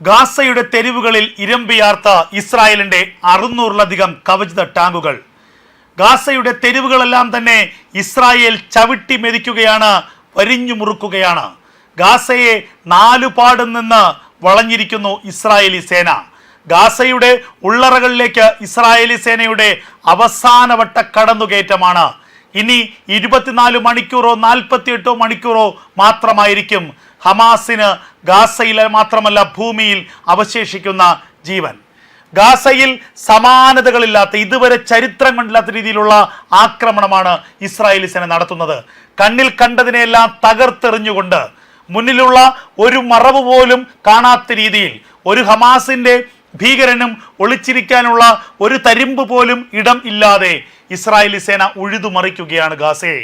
ഗാസയുടെ തെരുവുകളിൽ ഇരമ്പിയാർത്ത ഇസ്രായേലിന്റെ അറുന്നൂറിലധികം കവചിത ടാങ്കുകൾ. ഗാസയുടെ തെരുവുകളെല്ലാം തന്നെ ഇസ്രായേൽ ചവിട്ടി മെതിക്കുകയാണ് വരിഞ്ഞു മുറുക്കുകയാണ്. ഗാസയെ നാലുപാട് നിന്ന് വളഞ്ഞിരിക്കുന്നു ഇസ്രായേലി സേന. ഗാസയുടെ ഉള്ളറകളിലേക്ക് ഇസ്രായേലി സേനയുടെ അവസാനവട്ട കടന്നുകയറ്റമാണ്. ഇനി ഇരുപത്തിനാല് മണിക്കൂറോ നാൽപ്പത്തിയെട്ടോ മണിക്കൂറോ മാത്രമായിരിക്കും ഹമാസിന് ഗാസയിലെ മാത്രമല്ല ഭൂമിയിൽ അവശേഷിക്കുന്ന ജീവൻ. ഗാസയിൽ സമാനതകളില്ലാത്ത ഇതുവരെ ചരിത്രം കണ്ടില്ലാത്ത രീതിയിലുള്ള ആക്രമണമാണ് ഇസ്രായേലി സേന നടത്തുന്നത്. കണ്ണിൽ കണ്ടതിനെല്ലാം തകർത്തെറിഞ്ഞുകൊണ്ട് മുന്നിലുള്ള ഒരു മറവ് പോലും കാണാത്ത രീതിയിൽ ഒരു ഹമാസിന്റെ ഭീകരനും ഒളിച്ചിരിക്കാനുള്ള ഒരു തരിമ്പ് പോലും ഇടം ഇല്ലാതെ ഇസ്രായേലി സേന ഉഴുതുമറിക്കുകയാണ് ഗാസയെ.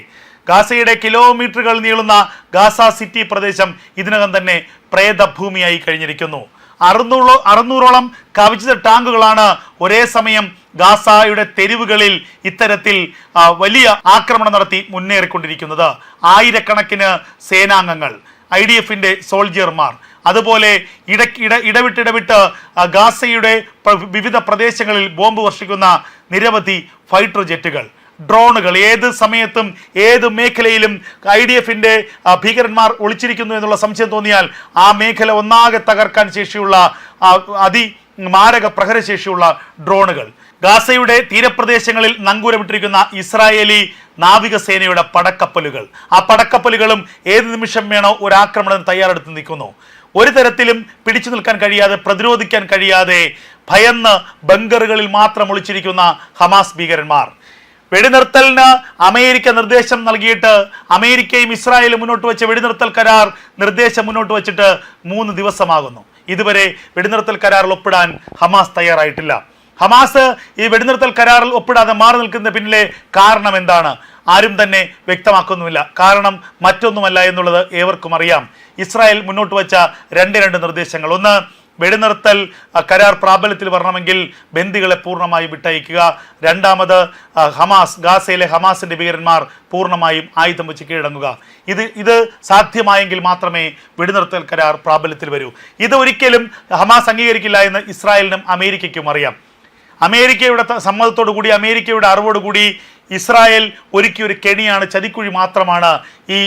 ഗാസയുടെ കിലോമീറ്ററുകൾ നീളുന്ന ഗാസ സിറ്റി പ്രദേശം ഇതിനകം തന്നെ പ്രേതഭൂമിയായി കഴിഞ്ഞിരിക്കുന്നു. അറുന്നൂറോ അറുന്നൂറോളം കവചിത ടാങ്കുകളാണ് ഒരേ സമയം ഗാസയുടെ തെരുവുകളിൽ ഇത്തരത്തിൽ വലിയ ആക്രമണം നടത്തി മുന്നേറിക്കൊണ്ടിരിക്കുന്നത്. ആയിരക്കണക്കിന് സേനാംഗങ്ങൾ ഐ ഡി എഫിന്റെ സോൾജിയർമാർ അതുപോലെ ഇടയ്ക്ക് ഇട ഇടവിട്ടിടവിട്ട് ഗാസയുടെ വിവിധ പ്രദേശങ്ങളിൽ ബോംബ് വർഷിക്കുന്ന നിരവധി ഫൈറ്റർ ജെറ്റുകൾ. ഡ്രോണുകൾ ഏത് സമയത്തും ഏത് മേഖലയിലും ഐ ഡി എഫിന്റെ ഭീകരന്മാർ ഒളിച്ചിരിക്കുന്നു എന്നുള്ള സംശയം തോന്നിയാൽ ആ മേഖല ഒന്നാകെ തകർക്കാൻ ശേഷിയുള്ള അതി മാരക പ്രഹരശേഷിയുള്ള ഡ്രോണുകൾ. ഗാസയുടെ തീരപ്രദേശങ്ങളിൽ നങ്കൂരമിട്ടിരിക്കുന്ന ഇസ്രായേലി നാവികസേനയുടെ പടക്കപ്പലുകൾ. ആ പടക്കപ്പലുകളും ഏത് നിമിഷം വേണോ ഒരു ആക്രമണം തയ്യാറെടുത്ത് നിൽക്കുന്നു. ഒരു തരത്തിലും പിടിച്ചു നിൽക്കാൻ കഴിയാതെ പ്രതിരോധിക്കാൻ കഴിയാതെ ഭയന്ന് ബങ്കറുകളിൽ മാത്രം ഒളിച്ചിരിക്കുന്ന ഹമാസ് ഭീകരന്മാർ. വെടിനിർത്തലിന് അമേരിക്ക നിർദ്ദേശം നൽകിയിട്ട് അമേരിക്കയും ഇസ്രായേലും മുന്നോട്ട് വെച്ച വെടിനിർത്തൽ കരാർ നിർദ്ദേശം മുന്നോട്ട് വെച്ചിട്ട് മൂന്ന് ദിവസമാകുന്നു. ഇതുവരെ വെടിനിർത്തൽ കരാറിൽ ഒപ്പിടാൻ ഹമാസ് തയ്യാറായിട്ടില്ല. ഹമാസ് ഈ വെടിനിർത്തൽ കരാറിൽ ഒപ്പിടാതെ മാറി നിൽക്കുന്ന പിന്നിലെ കാരണം എന്താണ്? ആരും തന്നെ വ്യക്തമാക്കുന്നുമില്ല. കാരണം മറ്റൊന്നുമല്ല എന്നുള്ളത് ഏവർക്കും അറിയാം. ഇസ്രായേൽ മുന്നോട്ട് വെച്ച രണ്ട് രണ്ട് നിർദ്ദേശങ്ങൾ. ഒന്ന് വെടിനിർത്തൽ കരാർ പ്രാബല്യത്തിൽ വരണമെങ്കിൽ ബന്ദികളെ പൂർണമായും വിട്ടയക്കുക. രണ്ടാമത് ഹമാസ് ഗാസയിലെ ഹമാസിന്റെ ഭീകരന്മാർ പൂർണമായും ആയുധം വെച്ച് കീഴടങ്ങുക. ഇത് ഇത് സാധ്യമായെങ്കിൽ മാത്രമേ വെടിനിർത്തൽ കരാർ പ്രാബല്യത്തിൽ വരൂ. ഇത് ഒരിക്കലും ഹമാസ് അംഗീകരിക്കില്ല എന്ന് ഇസ്രായേലിനും അമേരിക്കയ്ക്കും അറിയാം. അമേരിക്കയുടെ സമ്മതത്തോടു കൂടി അമേരിക്കയുടെ അറിവോടുകൂടി ഇസ്രായേൽ ഒരുക്കിയ ഒരു കെണിയാണ് ചതിക്കുഴി മാത്രമാണ് ഈ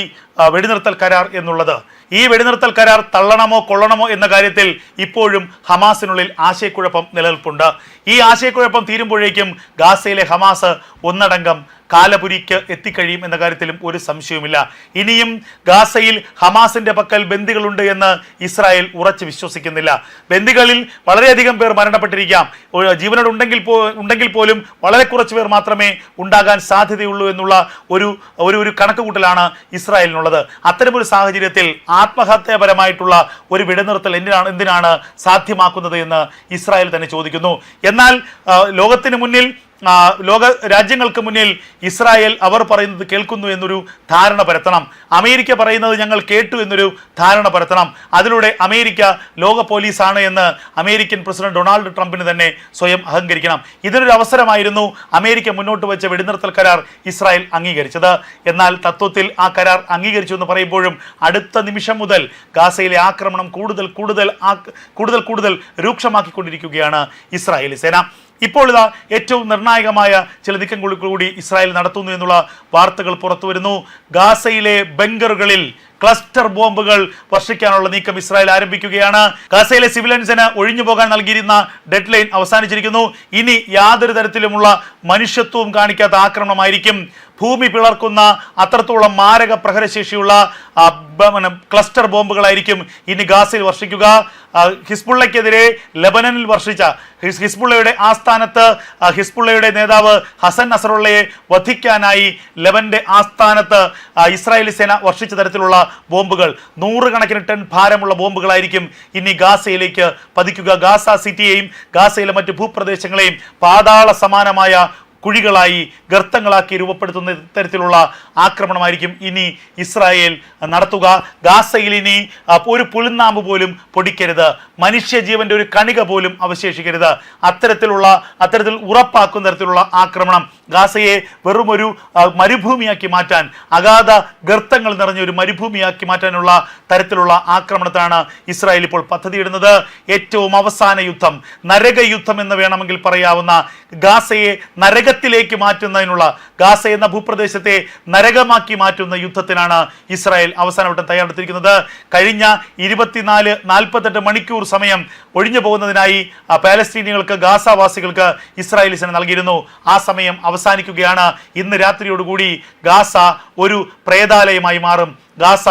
വെടിനിർത്തൽ കരാർ എന്നുള്ളത്. ഈ വെടിനിർത്തൽ കരാർ തള്ളണമോ കൊള്ളണമോ എന്ന കാര്യത്തിൽ ഇപ്പോഴും ഹമാസിനുള്ളിൽ ആശയക്കുഴപ്പം നിലനിൽപ്പുണ്ട്. ഈ ആശയക്കുഴപ്പം തീരുമ്പോഴേക്കും ഗാസയിലെ ഹമാസ് ഒന്നടങ്കം കാലപുരിക്ക് എത്തിക്കഴിയും എന്ന കാര്യത്തിലും ഒരു സംശയവുമില്ല. ഇനിയും ഗാസയിൽ ഹമാസിന്റെ പക്കൽ ബന്ദികളുണ്ട് എന്ന് ഇസ്രായേൽ ഉറച്ചു വിശ്വസിക്കുന്നില്ല. ബന്ദികളിൽ വളരെയധികം പേർ മരണപ്പെട്ടിരിക്കാം. ഒരു ജീവനോട് ഉണ്ടെങ്കിൽ പോ ഉണ്ടെങ്കിൽ പോലും വളരെ കുറച്ച് പേർ മാത്രമേ ഉണ്ടാകാൻ സാധ്യതയുള്ളൂ എന്നുള്ള ഒരു ഒരു കണക്കുകൂട്ടലാണ് ഇസ്രായേലിനുള്ളത്. അത്തരമൊരു സാഹചര്യത്തിൽ ആത്മഹത്യാപരമായിട്ടുള്ള ഒരു വിടനിർത്തൽ എന്തിനാണ് എന്തിനാണ് സാധ്യമാക്കുന്നത് എന്ന് ഇസ്രായേൽ തന്നെ ചോദിക്കുന്നു. എന്നാൽ ലോകത്തിന് മുന്നിൽ ലോക രാജ്യങ്ങൾക്ക് മുന്നിൽ ഇസ്രായേൽ അവർ പറയുന്നത് കേൾക്കുന്നു എന്നൊരു ധാരണ പരത്തണം. അമേരിക്ക പറയുന്നത് ഞങ്ങൾ കേട്ടു എന്നൊരു ധാരണ പരത്തണം. അതിലൂടെ അമേരിക്ക ലോക പോലീസാണ് എന്ന് അമേരിക്കൻ പ്രസിഡന്റ് ഡൊണാൾഡ് ട്രംപിന് തന്നെ സ്വയം അഹങ്കരിക്കണം. ഇതിനൊരു അവസരമായിരുന്നു അമേരിക്ക മുന്നോട്ട് വെച്ച വെടിനിർത്തൽ കരാർ ഇസ്രായേൽ അംഗീകരിച്ചത്. എന്നാൽ തത്വത്തിൽ ആ കരാർ അംഗീകരിച്ചു എന്ന് പറയുമ്പോഴും അടുത്ത നിമിഷം മുതൽ ഗാസയിലെ ആക്രമണം കൂടുതൽ കൂടുതൽ കൂടുതൽ കൂടുതൽ രൂക്ഷമാക്കിക്കൊണ്ടിരിക്കുകയാണ് ഇസ്രായേലി സേന. ഇപ്പോൾ ഇതാ ഏറ്റവും നിർണായകമായ ചില നീക്കങ്ങൾ കൂടി ഇസ്രായേൽ നടത്തുന്നു എന്നുള്ള വാർത്തകൾ പുറത്തു വരുന്നു. ഗാസയിലെ ബംഗറുകളിൽ ക്ലസ്റ്റർ ബോംബുകൾ വർഷിക്കാനുള്ള നീക്കം ഇസ്രായേൽ ആരംഭിക്കുകയാണ്. ഗാസയിലെ സിവിലൻസിന് ഒഴിഞ്ഞു പോകാൻ നൽകിയിരുന്ന ഡെഡ് ലൈൻ അവസാനിച്ചിരിക്കുന്നു. ഇനി യാതൊരു തരത്തിലുമുള്ള മനുഷ്യത്വവും കാണിക്കാത്ത ആക്രമണമായിരിക്കും. ഭൂമി പിളർക്കുന്ന അത്രത്തോളം മാരക പ്രഹരശേഷിയുള്ള ക്ലസ്റ്റർ ബോംബുകളായിരിക്കും ഇനി ഗാസയിൽ വർഷിക്കുക. ഹിസ്ബുള്ളയ്ക്കെതിരെ ലബനനിൽ വർഷിച്ച ഹിസ്- ഹിസ്ബുള്ളയുടെ ആസ്ഥാനത്ത് ഹിസ്ബുള്ളയുടെ നേതാവ് ഹസൻ നസറുള്ളയെ വധിക്കാനായി ലെബന്റെ ആസ്ഥാനത്ത് ഇസ്രായേലി സേന വർഷിച്ച തരത്തിലുള്ള ബോംബുകൾ. നൂറുകണക്കിന് ടൺ ഭാരമുള്ള ബോംബുകളായിരിക്കും ഇനി ഗാസയിലേക്ക് പതിക്കുക. ഗാസ സിറ്റിയെയും ഗാസയിലെ മറ്റ് ഭൂപ്രദേശങ്ങളെയും പാതാള സമാനമായ കുഴികളായി ഗർത്തങ്ങളാക്കി രൂപപ്പെടുത്തുന്ന തരത്തിലുള്ള ആക്രമണമായിരിക്കും ഇനി ഇസ്രായേൽ നടത്തുക. ഗാസയിൽ ഇനി ഒരു പുളിനാമ്പ് പോലും പൊടിക്കരുത്. മനുഷ്യജീവന്റെ ഒരു കണിക പോലും അവശേഷിക്കരുത്. അത്തരത്തിലുള്ള അത്തരത്തിൽ ഉറപ്പാക്കുന്ന തരത്തിലുള്ള ആക്രമണം ഗാസയെ വെറും ഒരു മരുഭൂമിയാക്കി മാറ്റാൻ അഗാധ ഗർത്തങ്ങൾ നിറഞ്ഞ ഒരു മരുഭൂമിയാക്കി മാറ്റാനുള്ള തരത്തിലുള്ള ആക്രമണത്തിനാണ് ഇസ്രായേൽ ഇപ്പോൾ പദ്ധതിയിടുന്നത്. ഏറ്റവും അവസാന യുദ്ധം നരക യുദ്ധം എന്ന് വേണമെങ്കിൽ പറയാവുന്ന ഗാസയെ നരകത്തിലേക്ക് മാറ്റുന്നതിനുള്ള ഗാസ എന്ന ഭൂപ്രദേശത്തെ നരകമാക്കി മാറ്റുന്ന യുദ്ധത്തിനാണ് ഇസ്രായേൽ അവസാനവട്ടം തയ്യാറെടുത്തിരിക്കുന്നത്. കഴിഞ്ഞ ഇരുപത്തിനാല് നാൽപ്പത്തെട്ട് മണിക്കൂർ സമയം ഒഴിഞ്ഞു പോകുന്നതിനായി പാലസ്തീനികൾക്ക് ഗാസവാസികൾക്ക് ഇസ്രായേൽ സേന നൽകിയിരുന്നു. ആ സമയം അവസാനിക്കുകയാണ്. ഇന്ന് രാത്രിയോടുകൂടി ഗാസ ഒരു പ്രേതാലയമായി മാറും. ഗാസ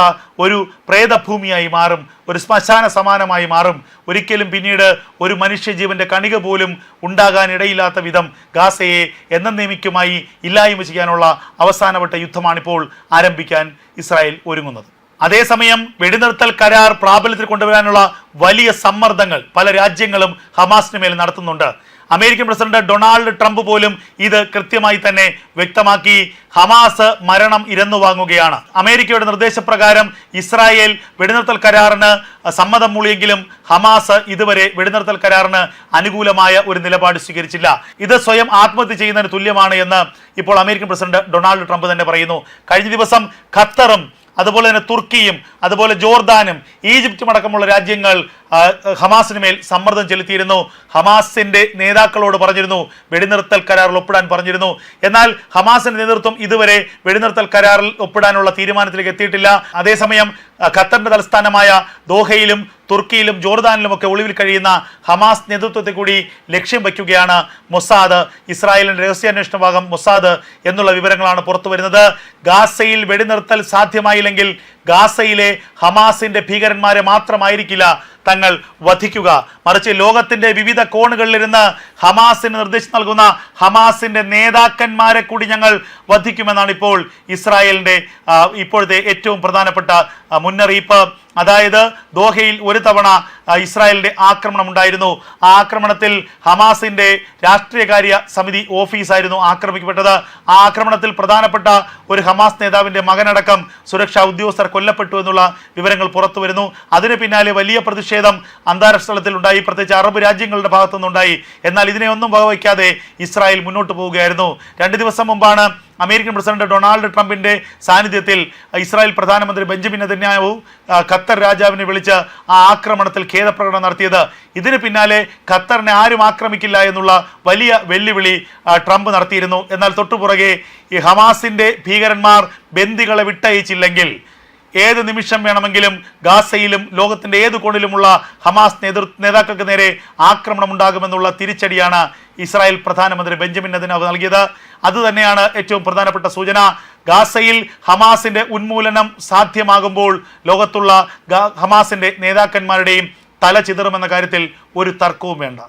ഒരു പ്രേതഭൂമിയായി മാറും ഒരു ശ്മശാന സമാനമായി മാറും. ഒരിക്കലും പിന്നീട് ഒരു മനുഷ്യജീവന്റെ കണിക പോലും ഉണ്ടാകാനിടയില്ലാത്ത വിധം ഗാസയെ എന്നേമിക്കുമായി ഇല്ലായ്മ ചെയ്യാനുള്ള അവസാനവട്ട യുദ്ധമാണിപ്പോൾ ആരംഭിക്കാൻ ഇസ്രായേൽ ഒരുങ്ങുന്നത്. അതേസമയം വെടിനിർത്തൽ കരാർ പ്രാബല്യത്തിൽ കൊണ്ടുവരാനുള്ള വലിയ സമ്മർദ്ദങ്ങൾ പല രാജ്യങ്ങളും ഹമാസിന് മേൽ നടത്തുന്നുണ്ട്. അമേരിക്കൻ പ്രസിഡന്റ് ഡൊണാൾഡ് ട്രംപ് പോലും ഇത് കൃത്യമായി തന്നെ വ്യക്തമാക്കി. ഹമാസ് മരണം ഇരന്നു വാങ്ങുകയാണ്. അമേരിക്കയുടെ നിർദ്ദേശപ്രകാരം ഇസ്രായേൽ വെടിനിർത്തൽ കരാറിന് സമ്മതം മൂളിയെങ്കിലും ഹമാസ് ഇതുവരെ വെടിനിർത്തൽ കരാറിന് അനുകൂലമായ ഒരു നിലപാട് സ്വീകരിച്ചില്ല. ഇത് സ്വയം ആത്മഹത്യ ചെയ്യുന്നതിന് തുല്യമാണ് എന്ന് ഇപ്പോൾ അമേരിക്കൻ പ്രസിഡന്റ് ഡൊണാൾഡ് ട്രംപ് തന്നെ പറയുന്നു. കഴിഞ്ഞ ദിവസം ഖത്തറും അതുപോലെ തന്നെ തുർക്കിയും അതുപോലെ ജോർദാനും ഈജിപ്തും അടക്കമുള്ള രാജ്യങ്ങൾ ഹമാസിന് മേൽ സമ്മർദ്ദം ചെലുത്തിയിരുന്നു. ഹമാസിന്റെ നേതാക്കളോട് പറഞ്ഞിരുന്നു വെടിനിർത്തൽ കരാറിൽ ഒപ്പിടാൻ പറഞ്ഞിരുന്നു. എന്നാൽ ഹമാസിന്റെ നേതൃത്വം ഇതുവരെ വെടിനിർത്തൽ കരാറിൽ ഒപ്പിടാനുള്ള തീരുമാനത്തിലേക്ക് എത്തിയിട്ടില്ല. അതേസമയം ഖത്തറിന്റെ തലസ്ഥാനമായ ദോഹയിലും തുർക്കിയിലും ജോർദാനിലും ഒക്കെ ഒളിവിൽ കഴിയുന്ന ഹമാസ് നേതൃത്വത്തെ കൂടി ലക്ഷ്യം വയ്ക്കുകയാണ് മൊസാദ്. ഇസ്രായേലിന്റെ രഹസ്യാന്വേഷണ ഭാഗം മൊസാദ് എന്നുള്ള വിവരങ്ങളാണ് പുറത്തു വരുന്നത്. ഗാസയിൽ വെടിനിർത്തൽ സാധ്യമായില്ലെങ്കിൽ ഗാസയിലെ ഹമാസിന്റെ ഭീകരന്മാരെ മാത്രമായിരിക്കില്ല തങ്ങൾ വധിക്കുക. മറിച്ച് ലോകത്തിന്റെ വിവിധ കോണുകളിലിരുന്ന് ഹമാസിന് നിർദ്ദേശം നൽകുന്ന ഹമാസിന്റെ നേതാക്കന്മാരെ കൂടി ഞങ്ങൾ വധിക്കുമെന്നാണ് ഇപ്പോൾ ഇസ്രായേലിന്റെ ഇപ്പോഴത്തെ ഏറ്റവും പ്രധാനപ്പെട്ട മുന്നറിയിപ്പ്. അതായത് ദോഹയിൽ ഒരു തവണ ഇസ്രായേലിന്റെ ആക്രമണം ഉണ്ടായിരുന്നു. ആ ആക്രമണത്തിൽ ഹമാസിന്റെ രാഷ്ട്രീയകാര്യ സമിതി ഓഫീസായിരുന്നു ആക്രമിക്കപ്പെട്ടത്. ആ ആക്രമണത്തിൽ പ്രധാനപ്പെട്ട ഒരു ഹമാസ് നേതാവിന്റെ മകനടക്കം സുരക്ഷാ ഉദ്യോഗസ്ഥർ കൊല്ലപ്പെട്ടു എന്നുള്ള വിവരങ്ങൾ പുറത്തു വരുന്നു. അതിന് പിന്നാലെ വലിയ പ്രതിഷേധം അന്താരാഷ്ട്ര തലത്തിൽ ഉണ്ടായി. പ്രത്യേകിച്ച് അറബ് രാജ്യങ്ങളുടെ ഭാഗത്തുനിന്നുണ്ടായി. എന്നാൽ ഇതിനെ ഒന്നും വകവയ്ക്കാതെ ഇസ്രായേൽ മുന്നോട്ട് പോവുകയായിരുന്നു. രണ്ട് ദിവസം മുമ്പാണ് അമേരിക്കൻ പ്രസിഡന്റ് ഡൊണാൾഡ് ട്രംപിന്റെ സാന്നിധ്യത്തിൽ ഇസ്രായേൽ പ്രധാനമന്ത്രി ബെഞ്ചമിൻ നെതന്യാഹു ഖത്തർ രാജാവിനെ വിളിച്ച് ആ ആക്രമണത്തിൽ ഖേദപ്രകടനം നടത്തിയത്. ഇതിന് പിന്നാലെ ഖത്തറിനെ ആരും ആക്രമിക്കില്ല എന്നുള്ള വലിയ വെല്ലുവിളി ട്രംപ് നടത്തിയിരുന്നു. എന്നാൽ തൊട്ടുപുറകെ ഈ ഹമാസിന്റെ ഭീകരന്മാർ ബന്ദികളെ വിട്ടയച്ചില്ലെങ്കിൽ ഏത് നിമിഷം വേണമെങ്കിലും ഗാസയിലും ലോകത്തിന്റെ ഏത് കോണിലുമുള്ള ഹമാസ് നേതൃ നേതാക്കൾക്ക് നേരെ ആക്രമണം ഉണ്ടാകുമെന്നുള്ള തിരിച്ചടിയാണ് ഇസ്രായേൽ പ്രധാനമന്ത്രി ബെഞ്ചമിൻ നെതന്യാഹു നൽകിയത്. അതുതന്നെയാണ് ഏറ്റവും പ്രധാനപ്പെട്ട സൂചന. ഗാസയിൽ ഹമാസിന്റെ ഉന്മൂലനം സാധ്യമാകുമ്പോൾ ലോകത്തുള്ള ഹമാസിന്റെ നേതാക്കന്മാരുടെയും തല ചിതറുമെന്ന കാര്യത്തിൽ ഒരു തർക്കവും വേണ്ട.